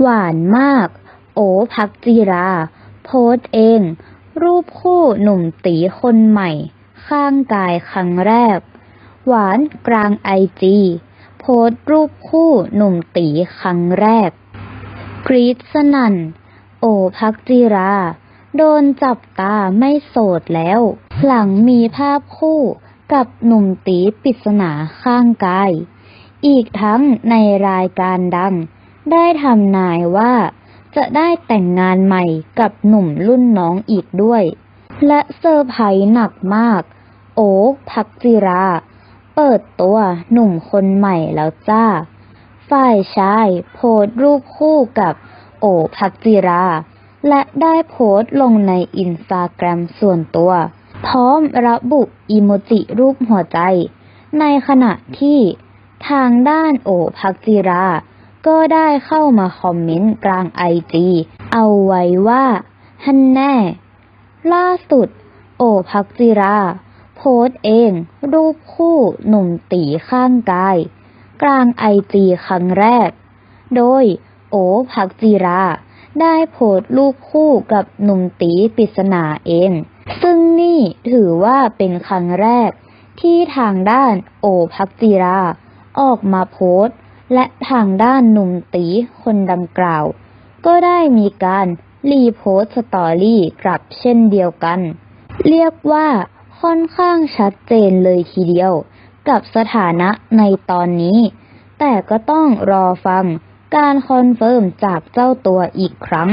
หวานมาก โอพักจีรา โพสเอง รูปคู่หนุ่มตีคนใหม่ ข้างกายครั้งแรก หวานกลางไอจีโพสรูปคู่หนุ่มตีครั้งแรก กรีดสนั่น โอพักจีรา โดนจับตาไม่โสดแล้ว หลังมีภาพคู่กับหนุ่มตีปริศนาข้างกาย อีกทั้งในรายการดัง ได้ทำนายว่า จะได้แต่งงานใหม่กับหนุ่มรุ่นน้องอีกด้วย และเซอร์ไพรส์หนักมาก โอพักจิรา เปิดตัวหนุ่มคนใหม่แล้วจ้า ฝ่ายชายโพสรูปคู่กับ โอพักจิรา และได้โพสลงในอินสตาแกรมส่วนตัว พร้อมระบุอีโมจิรูปหัวใจ ในขณะที่ทางด้านโอพักจิรา ก็ได้เข้ามาคอมเมนต์กลางไอจีเอาไว้ว่าฮันแน่ ล่าสุด โอพักจิรา โพสต์เอง รูปคู่หนุ่มตีข้างกาย กลางไอจีครั้งแรก โดย โอพักจีรา ได้โพสต์รูปคู่กับหนุ่มตีปริศนาเอง ซึ่งนี่ถือว่าเป็นครั้งแรกที่ทางด้านโอพักจีรา ออกมาโพสต์ และทางด้านหนุ่มตีคนดังกล่าว ก็ได้มีการรีโพสต์สตอรี่กลับเช่นเดียวกัน เรียกว่าค่อนข้างชัดเจนเลยทีเดียว กับสถานะในตอนนี้ แต่ก็ต้องรอฟังการคอนเฟิร์มจากเจ้าตัวอีกครั้ง